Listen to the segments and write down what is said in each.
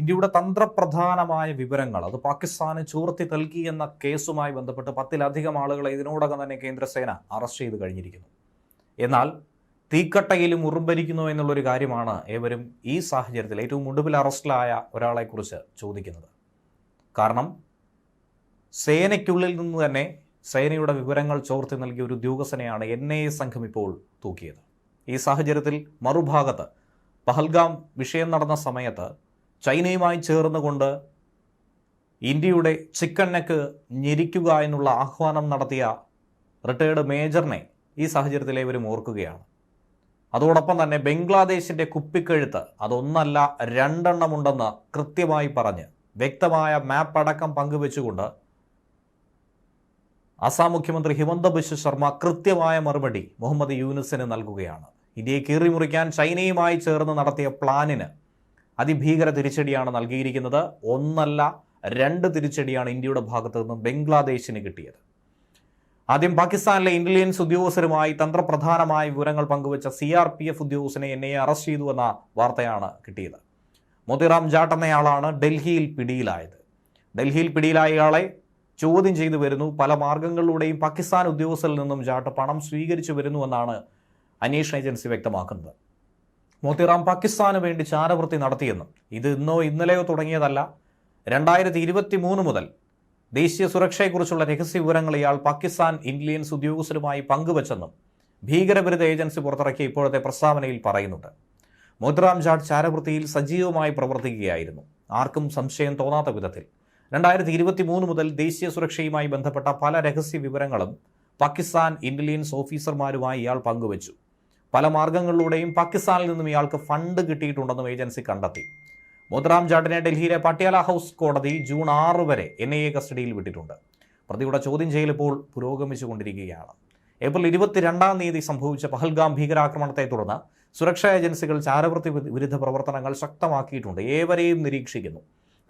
ഇന്ത്യയുടെ തന്ത്രപ്രധാനമായ വിവരങ്ങൾ അത് പാകിസ്ഥാന് ചോർത്തി നൽകി എന്ന കേസുമായി ബന്ധപ്പെട്ട് പത്തിലധികം ആളുകളെ ഇതിനോടകം തന്നെ കേന്ദ്രസേന അറസ്റ്റ് ചെയ്ത് കഴിഞ്ഞിരിക്കുന്നു. എന്നാൽ തീക്കട്ടയിലും ഉറുമ്പരിക്കുന്നു എന്നുള്ളൊരു കാര്യമാണ് ഏവരും ഈ സാഹചര്യത്തിൽ ഏറ്റവും ഒടുവിൽ അറസ്റ്റിലായ ഒരാളെക്കുറിച്ച് ചോദിക്കുന്നത്. കാരണം സേനയ്ക്കുള്ളിൽ നിന്ന് തന്നെ സേനയുടെ വിവരങ്ങൾ ചോർത്തി നൽകിയ ഒരു ഉദ്യോഗസ്ഥനെയാണ് എൻ ഐ എ സംഘം ഇപ്പോൾ തൂക്കിയത്. ഈ സാഹചര്യത്തിൽ മറുഭാഗത്ത് പഹൽഗാം വിഷയം നടന്ന സമയത്ത് ചൈനയുമായി ചേർന്നുകൊണ്ട് ഇന്ത്യയുടെ ചിക്കൻ നെക്ക് ഞെരിക്കുക എന്നുള്ള ആഹ്വാനം നടത്തിയ റിട്ടയേർഡ് മേജറിനെ ഈ സാഹചര്യത്തിൽ ഇവരും ഓർക്കുകയാണ്. അതോടൊപ്പം തന്നെ ബംഗ്ലാദേശിന്റെ കുപ്പിക്കഴുത്ത് അതൊന്നല്ല രണ്ടെണ്ണമുണ്ടെന്ന് കൃത്യമായി പറഞ്ഞ് വ്യക്തമായ മാപ്പ് അടക്കം പങ്കുവെച്ചുകൊണ്ട് അസാം മുഖ്യമന്ത്രി ഹിമന്ത ബിശ്വ ശർമ്മ കൃത്യമായ മറുപടി മുഹമ്മദ് യൂനുസിന് നൽകുകയാണ്. ഇന്ത്യയെ കീറിമുറിക്കാൻ ചൈനയുമായി ചേർന്ന് നടത്തിയ പ്ലാനിന് അതിഭീകര തിരിച്ചടിയാണ് നൽകിയിരിക്കുന്നത്. ഒന്നല്ല രണ്ട് തിരിച്ചടിയാണ് ഇന്ത്യയുടെ ഭാഗത്തു നിന്നും ബംഗ്ലാദേശിന് കിട്ടിയത്. ആദ്യം പാകിസ്ഥാനിലെ ഇന്റലിജൻസ് ഉദ്യോഗസ്ഥരുമായി തന്ത്രപ്രധാനമായ വിവരങ്ങൾ പങ്കുവച്ച സി ആർ പി എഫ് ഉദ്യോഗസ്ഥനെ എന്നെ അറസ്റ്റ് ചെയ്തു എന്ന വാർത്തയാണ് കിട്ടിയത്. മോത്തിറാം ജാട്ട് എന്നയാളാണ് ഡൽഹിയിൽ പിടിയിലായത്. ഡൽഹിയിൽ പിടിയിലായ ഇയാളെ ചോദ്യം ചെയ്തു വരുന്നു. പല മാർഗങ്ങളിലൂടെയും പാകിസ്ഥാൻ ഉദ്യോഗസ്ഥരിൽ നിന്നും ജാട്ട് പണം സ്വീകരിച്ചു വരുന്നുവെന്നാണ് അന്വേഷണ ഏജൻസി വ്യക്തമാക്കുന്നത്. മോത്തിറാം പാകിസ്ഥാന് വേണ്ടി ചാരവൃത്തി നടത്തിയെന്നും ഇത് ഇന്നോ ഇന്നലെയോ തുടങ്ങിയതല്ല. രണ്ടായിരത്തി ഇരുപത്തി മൂന്ന് മുതൽ ദേശീയ സുരക്ഷയെക്കുറിച്ചുള്ള രഹസ്യ വിവരങ്ങൾ ഇയാൾ പാകിസ്ഥാൻ ഇന്ത്യൻസ് ഉദ്യോഗസ്ഥരുമായി പങ്കുവച്ചെന്നും ഭീകരവിരുദ്ധ ഏജൻസി പുറത്തിറക്കിയ ഇപ്പോഴത്തെ പ്രസ്താവനയിൽ പറയുന്നുണ്ട്. മോത്തിറാം ജാട്ട് ചാരവൃത്തിയിൽ സജീവമായി പ്രവർത്തിക്കുകയായിരുന്നു. ആർക്കും സംശയം തോന്നാത്ത വിധത്തിൽ. രണ്ടായിരത്തി ഇരുപത്തി മൂന്ന് മുതൽ ദേശീയ സുരക്ഷയുമായി ബന്ധപ്പെട്ട പല രഹസ്യ വിവരങ്ങളും പാകിസ്ഥാൻ ഇന്റലിജൻസ് ഓഫീസർമാരുമായി ഇയാൾ പങ്കുവച്ചു. പല മാർഗങ്ങളിലൂടെയും പാകിസ്ഥാനിൽ നിന്നും ഇയാൾക്ക് ഫണ്ട് കിട്ടിയിട്ടുണ്ടെന്നും ഏജൻസി കണ്ടെത്തി. മോത്തറാം ജാട്ടിനെ ഡൽഹിയിലെ പട്യാല ഹൗസ് കോടതി ജൂൺ ആറ് വരെ എൻ ഐ എ കസ്റ്റഡിയിൽ വിട്ടിട്ടുണ്ട്. പ്രതിയുടെ ചോദ്യം ചെയ്യൽ ഇപ്പോൾ പുരോഗമിച്ചുകൊണ്ടിരിക്കുകയാണ്. ഏപ്രിൽ ഇരുപത്തിരണ്ടാം തീയതി സംഭവിച്ച പഹൽഗാം ഭീകരാക്രമണത്തെ തുടർന്ന് സുരക്ഷാ ഏജൻസികൾ ചാരവൃത്തി വിരുദ്ധ പ്രവർത്തനങ്ങൾ ശക്തമാക്കിയിട്ടുണ്ട്. ഏവരെയും നിരീക്ഷിക്കുന്നു.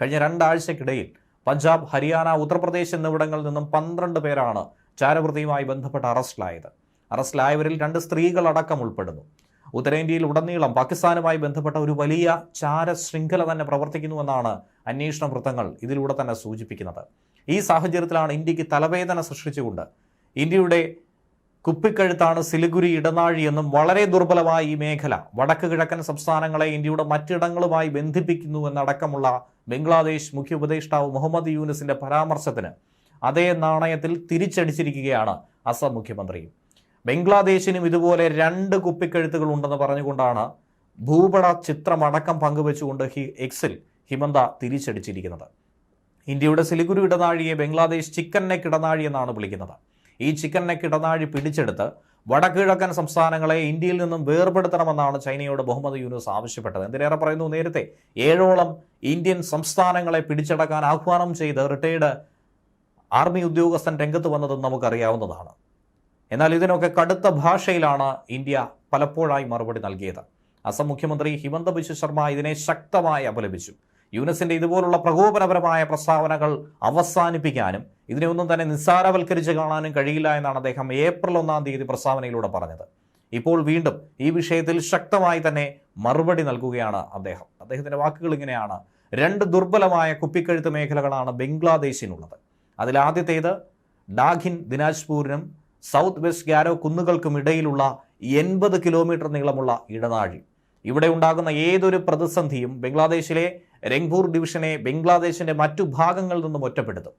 കഴിഞ്ഞ രണ്ടാഴ്ചക്കിടയിൽ പഞ്ചാബ് ഹരിയാന ഉത്തർപ്രദേശ് എന്നിവിടങ്ങളിൽ നിന്നും പന്ത്രണ്ട് പേരാണ് ചാരവൃത്തിയുമായി ബന്ധപ്പെട്ട് അറസ്റ്റിലായത്. അറസ്റ്റിലായവരിൽ രണ്ട് സ്ത്രീകളടക്കം ഉൾപ്പെടുന്നു. ഉത്തരേന്ത്യയിൽ ഉടനീളം പാകിസ്ഥാനുമായി ബന്ധപ്പെട്ട ഒരു വലിയ ചാര ശൃംഖല തന്നെ പ്രവർത്തിക്കുന്നുവെന്നാണ് അന്വേഷണ വൃത്തങ്ങൾ ഇതിലൂടെ തന്നെ സൂചിപ്പിക്കുന്നത്. ഈ സാഹചര്യത്തിലാണ് ഇന്ത്യയ്ക്ക് തലവേദന സൃഷ്ടിച്ചുകൊണ്ട് ഇന്ത്യയുടെ കുപ്പിക്കഴുത്താണ് സിലിഗുരി ഇടനാഴി എന്നും വളരെ ദുർബലമായ ഈ മേഖല വടക്ക് കിഴക്കൻ സംസ്ഥാനങ്ങളെ ഇന്ത്യയുടെ മറ്റിടങ്ങളുമായി ബന്ധിപ്പിക്കുന്നു എന്നടക്കമുള്ള ബംഗ്ലാദേശ് മുഖ്യ ഉപദേഷ്ടാവ് മുഹമ്മദ് യൂനിസിന്റെ പരാമർശത്തിന് അതേ നാണയത്തിൽ തിരിച്ചടിച്ചിരിക്കുകയാണ് അസം മുഖ്യമന്ത്രി. ബംഗ്ലാദേശിനും ഇതുപോലെ രണ്ട് കുപ്പിക്കഴുത്തുകൾ ഉണ്ടെന്ന് പറഞ്ഞുകൊണ്ടാണ് ഭൂപട ചിത്രമടക്കം പങ്കുവെച്ചുകൊണ്ട് ഹി എക്സിൽ ഹിമന്ത തിരിച്ചടിച്ചിരിക്കുന്നത്. ഇന്ത്യയുടെ സിലിഗുരു ഇടനാഴിയെ ബംഗ്ലാദേശ് ചിക്കൻ നെക്ക് ഇടനാഴി എന്നാണ് വിളിക്കുന്നത്. ഈ ചിക്കൻ നെക്ക് ഇടനാഴി പിടിച്ചെടുത്ത് വടക്കിഴക്കൻ സംസ്ഥാനങ്ങളെ ഇന്ത്യയിൽ നിന്നും വേർപെടുത്തണമെന്നാണ് ചൈനയോട് മുഹമ്മദ് യൂനുസ് ആവശ്യപ്പെട്ടത്. എന്തിനേറെ പറയുന്നു? നേരത്തെ ഏഴോളം ഇന്ത്യൻ സംസ്ഥാനങ്ങളെ പിടിച്ചടക്കാൻ ആഹ്വാനം ചെയ്ത് റിട്ടയർഡ് ആർമി ഉദ്യോഗസ്ഥൻ രംഗത്ത് വന്നതും നമുക്കറിയാവുന്നതാണ്. എന്നാൽ ഇതിനൊക്കെ കടുത്ത ഭാഷയിലാണ് ഇന്ത്യ പലപ്പോഴായി മറുപടി നൽകിയത്. അസം മുഖ്യമന്ത്രി ഹിമന്ത ബിശ്വ ശർമ്മ ഇതിനെ ശക്തമായി അപലപിച്ചു. യുനസിന്റെ ഇതുപോലുള്ള പ്രകോപനപരമായ പ്രസ്താവനകൾ അവസാനിപ്പിക്കാനും ഇതിനെ ഒന്നും തന്നെ നിസ്സാരവൽക്കരിച്ച് കാണാനും കഴിയില്ല എന്നാണ് അദ്ദേഹം ഏപ്രിൽ ഒന്നാം തീയതി പ്രസ്താവനയിലൂടെ പറഞ്ഞത്. ഇപ്പോൾ വീണ്ടും ഈ വിഷയത്തിൽ ശക്തമായി തന്നെ മറുപടി നൽകുകയാണ് അദ്ദേഹം. അദ്ദേഹത്തിന്റെ വാക്കുകൾ ഇങ്ങനെയാണ്. രണ്ട് ദുർബലമായ കുപ്പിക്കഴുത്ത് മേഖലകളാണ് ബംഗ്ലാദേശിനുള്ളത്. അതിലാദ്യത്തേത് ഡാഖിൻ ദിനാജ്പൂരിനും സൗത്ത് വെസ്റ്റ് ഗാരോ കുന്നുകൾക്കുമിടയിലുള്ള എൺപത് കിലോമീറ്റർ നീളമുള്ള ഇടനാഴി. ഇവിടെ ഉണ്ടാകുന്ന ഏതൊരു പ്രതിസന്ധിയും ബംഗ്ലാദേശിലെ രംഗ്പൂർ ഡിവിഷനെ ബംഗ്ലാദേശിന്റെ മറ്റു ഭാഗങ്ങളിൽ നിന്നും ഒറ്റപ്പെടുത്തും.